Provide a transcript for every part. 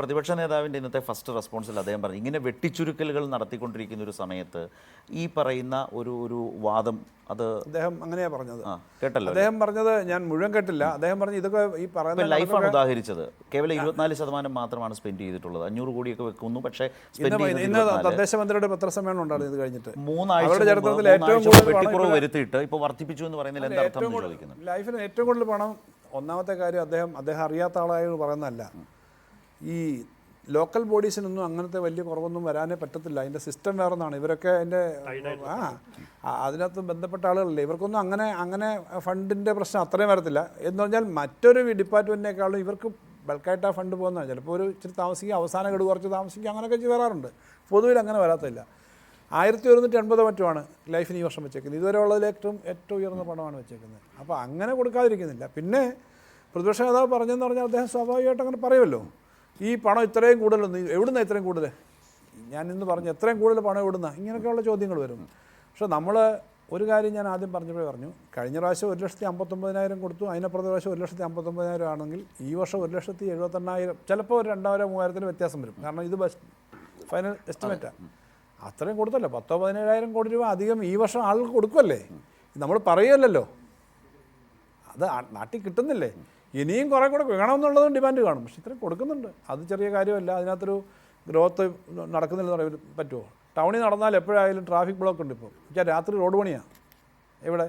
പ്രതിപക്ഷ നേതാവിന്റെ ഇന്നത്തെ ഫസ്റ്റ് റെസ്പോൺസിൽ അദ്ദേഹം പറഞ്ഞു ഇങ്ങനെ വെട്ടിച്ചുരുക്കലുകൾ നടത്തിക്കൊണ്ടിരിക്കുന്ന ഒരു സമയത്ത് ഈ പറയുന്ന ഒരു ഒരു വാദം അത് അദ്ദേഹം അങ്ങനെയാ പറഞ്ഞത്. കേട്ടല്ലോ അദ്ദേഹം പറഞ്ഞത് ഞാൻ മുഴുവൻ കേട്ടില്ല. അദ്ദേഹം പറഞ്ഞു ഇതൊക്കെ ഈ ഇപ്പൊ പറയുന്ന ലൈഫാണ് ഉദാഹരിച്ചത്. കേവലം ഇരുപത്തിനാല് ശതമാനം മാത്രമാണ് സ്പെൻഡ് ചെയ്തിട്ടുള്ളത്. അഞ്ഞൂറ് കോടിയൊക്കെ വെക്കുന്നു. പക്ഷേ ഇന്ന്. തദ്ദേശ മന്ത്രിയുടെ പത്രസമ്മേളനം ഉണ്ടായിരുന്നു ഇത് കഴിഞ്ഞിട്ട്. മൂന്നാഴ്ച ചരിത്രത്തിൽ ഏറ്റവും കൂടുതൽ വെട്ടിക്കുറവ് വരുത്തിയിട്ട് ഇപ്പോൾ വർദ്ധിപ്പിച്ചു എന്ന് പറയുന്നതിൽ എന്താ അർത്ഥം ലൈഫിന് ഏറ്റവും കൂടുതൽ പണം ഒന്നാമത്തെ കാര്യം അദ്ദേഹം അദ്ദേഹം അറിയാത്ത ആളായത് പറയുന്നതല്ല. ഈ ലോക്കൽ ബോഡീസിനൊന്നും അങ്ങനത്തെ വലിയ കുറവൊന്നും വരാനേ പറ്റത്തില്ല. അതിന്റെ സിസ്റ്റം വേറെ ഒന്നാണ് ഇവരൊക്കെ അതിന്റെ ആ അതിനകത്ത് ബന്ധപ്പെട്ട ആളുകളല്ലേ? ഇവർക്കൊന്നും അങ്ങനെ അങ്ങനെ ഫണ്ടിന്റെ പ്രശ്നം അത്രയും വരത്തില്ല. എന്ന് പറഞ്ഞാൽ മറ്റൊരു ഡിപ്പാർട്ട്മെന്റിനേക്കാളും ഇവർക്ക് ബൾക്കായിട്ട് ആ ഫണ്ട് പോകുന്നതാണ് ചിലപ്പോൾ ഒരു ഇച്ചിരി താമസിക്കുക അവസാന ഗഡു കുറച്ച് താമസിക്കുക അങ്ങനെയൊക്കെ വരാറുണ്ട്. പൊതുവിൽ അങ്ങനെ വരാത്തില്ല. ആയിരത്തി ഒരുന്നൂറ്റി എൺപത് മറ്റുമാണ് ലൈഫിന് ഈ വർഷം വെച്ചേക്കുന്നത്. ഇതുവരെ ഉള്ളതിൽ ഏറ്റവും ഏറ്റവും ഉയർന്ന പണമാണ് വെച്ചേക്കുന്നത്. അപ്പോൾ അങ്ങനെ കൊടുക്കാതിരിക്കുന്നില്ല. പിന്നെ പ്രതിപക്ഷ നേതാവ് പറഞ്ഞെന്ന് പറഞ്ഞാൽ അദ്ദേഹം സ്വാഭാവികമായിട്ട് അങ്ങനെ പറയുമല്ലോ. ഈ പണം ഇത്രയും കൂടുതലൊന്നും എവിടുന്ന ഇത്രയും കൂടുതൽ ഞാൻ ഇന്ന് പറഞ്ഞു എത്രയും കൂടുതൽ പണം എവിടുന്ന? ഇങ്ങനെയൊക്കെയുള്ള ചോദ്യങ്ങൾ വരും. പക്ഷേ നമ്മൾ ഒരു കാര്യം ഞാൻ ആദ്യം പറഞ്ഞപ്പോഴേ പറഞ്ഞു. കഴിഞ്ഞ പ്രാവശ്യം ഒരു ലക്ഷത്തി അമ്പത്തൊമ്പതിനായിരം കൊടുത്തു. അതിനപ്പുറത്തെ പ്രാവശ്യം ഒരു ലക്ഷത്തി അമ്പത്തൊമ്പതിനായിരം ആണെങ്കിൽ ഈ വർഷം ഒരു ലക്ഷത്തി എഴുപത്തെണ്ണായിരം ചിലപ്പോൾ ഒരു രണ്ടായിരം മൂവായിരത്തിന് വ്യത്യാസം വരും. കാരണം ഇത് ബസ് ഫൈനൽ എസ്റ്റിമേറ്റാണ് അത്രയും കൊടുത്തല്ലോ. പത്തോ പതിനേഴായിരം കോടി രൂപ അധികം ഈ വർഷം ആളുകൾ കൊടുക്കുമല്ലേ നമ്മൾ പറയുമല്ലോ അത് നാട്ടിൽ കിട്ടുന്നില്ലേ? ഇനിയും കുറേ കൂടെ വേണമെന്നുള്ളതും ഡിമാൻഡ് കാണും. പക്ഷെ ഇത്രയും കൊടുക്കുന്നുണ്ട്. അത് ചെറിയ കാര്യമല്ല. അതിനകത്തൊരു ഗ്രോത്ത് നടക്കുന്നില്ലെന്ന് പറയാൻ പറ്റുമോ? ടൗണിൽ നടന്നാൽ എപ്പോഴായാലും ട്രാഫിക് ബ്ലോക്ക് ഉണ്ട് ഇപ്പോൾ വെച്ചാൽ രാത്രി റോഡ് പണിയാണ് ഇവിടെ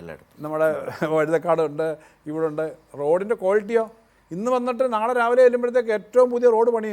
എല്ലായിടത്തും. നമ്മുടെ വഴുതക്കാടുണ്ട് ഇവിടെ ഉണ്ട് റോഡിന്റെ ക്വാളിറ്റിയോ? ഇന്ന് വന്നിട്ട് നാളെ രാവിലെ ചെല്ലുമ്പോഴത്തേക്ക് ഏറ്റവും പുതിയ റോഡ് പണിയുക